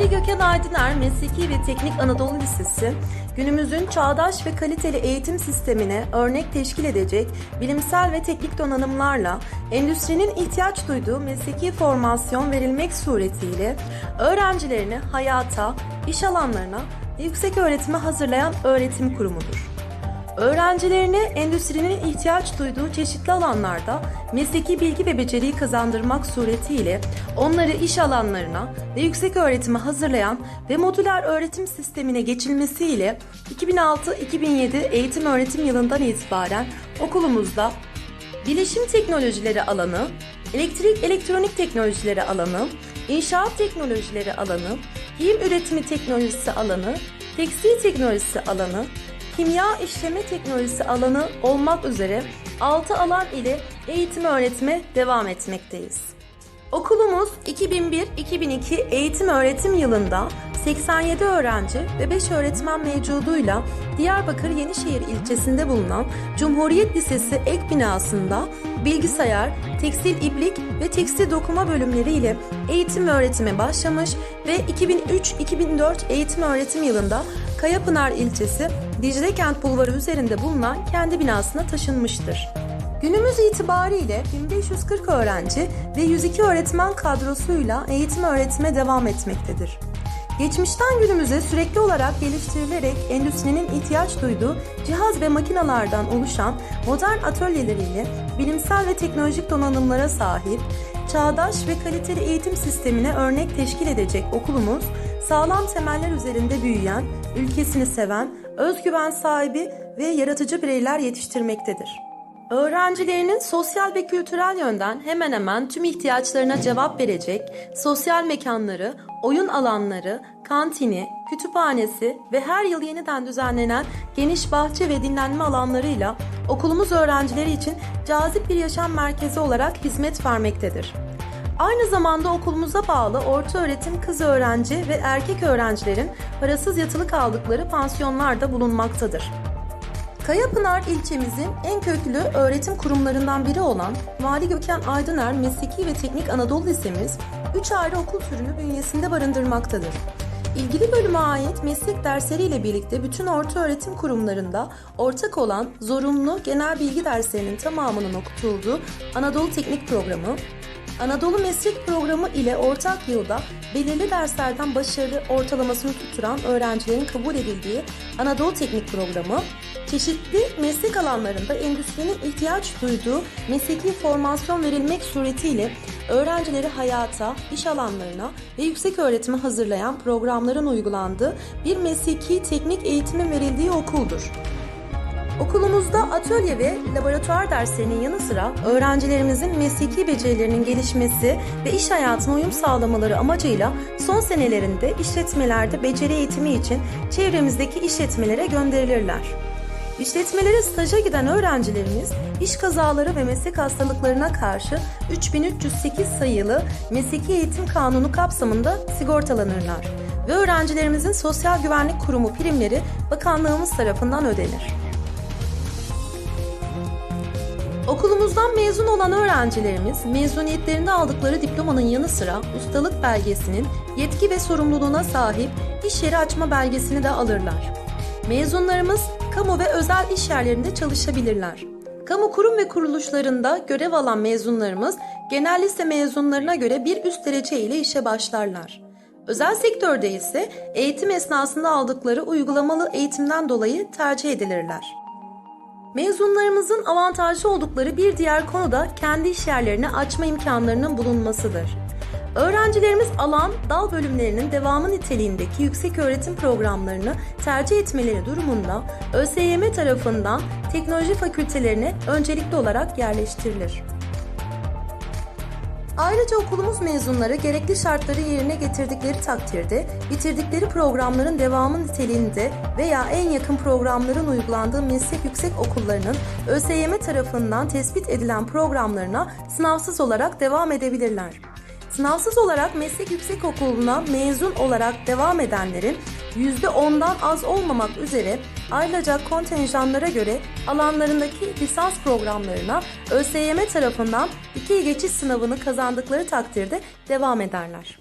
Vali Gökhan Aydıner Mesleki ve Teknik Anadolu Lisesi, günümüzün çağdaş ve kaliteli eğitim sistemine örnek teşkil edecek bilimsel ve teknik donanımlarla endüstrinin ihtiyaç duyduğu mesleki formasyon verilmek suretiyle öğrencilerini hayata, iş alanlarına ve yüksek öğretime hazırlayan öğretim kurumudur. Öğrencilerine endüstrinin ihtiyaç duyduğu çeşitli alanlarda mesleki bilgi ve beceriyi kazandırmak suretiyle onları iş alanlarına ve yüksek öğretime hazırlayan ve modüler öğretim sistemine geçilmesiyle 2006-2007 eğitim öğretim yılından itibaren okulumuzda bilişim teknolojileri alanı, elektrik elektronik teknolojileri alanı, inşaat teknolojileri alanı, giyim üretimi teknolojisi alanı, tekstil teknolojisi alanı, kimya işleme teknolojisi alanı olmak üzere 6 alan ile eğitim öğretime devam etmekteyiz. Okulumuz 2001-2002 eğitim öğretim yılında 87 öğrenci ve 5 öğretmen mevcuduyla Diyarbakır Yenişehir ilçesinde bulunan Cumhuriyet Lisesi ek binasında bilgisayar, tekstil iplik ve tekstil dokuma bölümleri ile eğitim ve öğretime başlamış ve 2003-2004 eğitim öğretim yılında Kayapınar ilçesi Dicle Kent Bulvarı üzerinde bulunan kendi binasına taşınmıştır. Günümüz itibariyle 1540 öğrenci ve 102 öğretmen kadrosuyla eğitim öğretime devam etmektedir. Geçmişten günümüze sürekli olarak geliştirilerek endüstrinin ihtiyaç duyduğu cihaz ve makinalardan oluşan modern atölyeleriyle bilimsel ve teknolojik donanımlara sahip, çağdaş ve kaliteli eğitim sistemine örnek teşkil edecek okulumuz, sağlam temeller üzerinde büyüyen, ülkesini seven, özgüven sahibi ve yaratıcı bireyler yetiştirmektedir. Öğrencilerinin sosyal ve kültürel yönden hemen hemen tüm ihtiyaçlarına cevap verecek sosyal mekanları, oyun alanları, kantini, kütüphanesi ve her yıl yeniden düzenlenen geniş bahçe ve dinlenme alanlarıyla okulumuz öğrencileri için cazip bir yaşam merkezi olarak hizmet vermektedir. Aynı zamanda okulumuza bağlı orta öğretim kız öğrenci ve erkek öğrencilerin parasız yatılı kaldıkları pansiyonlar da bulunmaktadır. Kayapınar ilçemizin en köklü öğretim kurumlarından biri olan Vali Gökhan Aydıner Mesleki ve Teknik Anadolu Lisemiz 3 ayrı okul türünü bünyesinde barındırmaktadır. İlgili bölüme ait meslek dersleriyle birlikte bütün orta öğretim kurumlarında ortak olan zorunlu genel bilgi derslerinin tamamının okutulduğu Anadolu Teknik Programı, Anadolu Meslek Programı ile ortak yılda belirli derslerden başarılı ortalamasını tutturan öğrencilerin kabul edildiği Anadolu Teknik Programı, çeşitli meslek alanlarında endüstrinin ihtiyaç duyduğu mesleki formasyon verilmek suretiyle öğrencileri hayata, iş alanlarına ve yüksek öğretime hazırlayan programların uygulandığı bir mesleki teknik eğitimin verildiği okuldur. Okulumuzda atölye ve laboratuvar derslerinin yanı sıra öğrencilerimizin mesleki becerilerinin gelişmesi ve iş hayatına uyum sağlamaları amacıyla son senelerinde işletmelerde beceri eğitimi için çevremizdeki işletmelere gönderilirler. İşletmelere staja giden öğrencilerimiz iş kazaları ve meslek hastalıklarına karşı 3308 sayılı Mesleki Eğitim Kanunu kapsamında sigortalanırlar ve öğrencilerimizin Sosyal Güvenlik Kurumu primleri bakanlığımız tarafından ödenir. Okulumuzdan mezun olan öğrencilerimiz mezuniyetlerinde aldıkları diplomanın yanı sıra ustalık belgesinin yetki ve sorumluluğuna sahip iş yeri açma belgesini de alırlar. Mezunlarımız kamu ve özel iş yerlerinde çalışabilirler. Kamu kurum ve kuruluşlarında görev alan mezunlarımız genel lise mezunlarına göre bir üst derece ile işe başlarlar. Özel sektörde ise eğitim esnasında aldıkları uygulamalı eğitimden dolayı tercih edilirler. Mezunlarımızın avantajlı oldukları bir diğer konu da kendi iş yerlerini açma imkanlarının bulunmasıdır. Öğrencilerimiz alan, dal bölümlerinin devamı niteliğindeki yüksek öğretim programlarını tercih etmeleri durumunda ÖSYM tarafından teknoloji fakültelerine öncelikli olarak yerleştirilir. Ayrıca okulumuz mezunları gerekli şartları yerine getirdikleri takdirde bitirdikleri programların devamı niteliğinde veya en yakın programların uygulandığı meslek yüksek okullarının ÖSYM tarafından tespit edilen programlarına sınavsız olarak devam edebilirler. Sınavsız olarak meslek yüksek okuluna mezun olarak devam edenlerin %10'dan az olmamak üzere ayrılacak kontenjanlara göre alanlarındaki lisans programlarına ÖSYM tarafından iki geçiş sınavını kazandıkları takdirde devam ederler.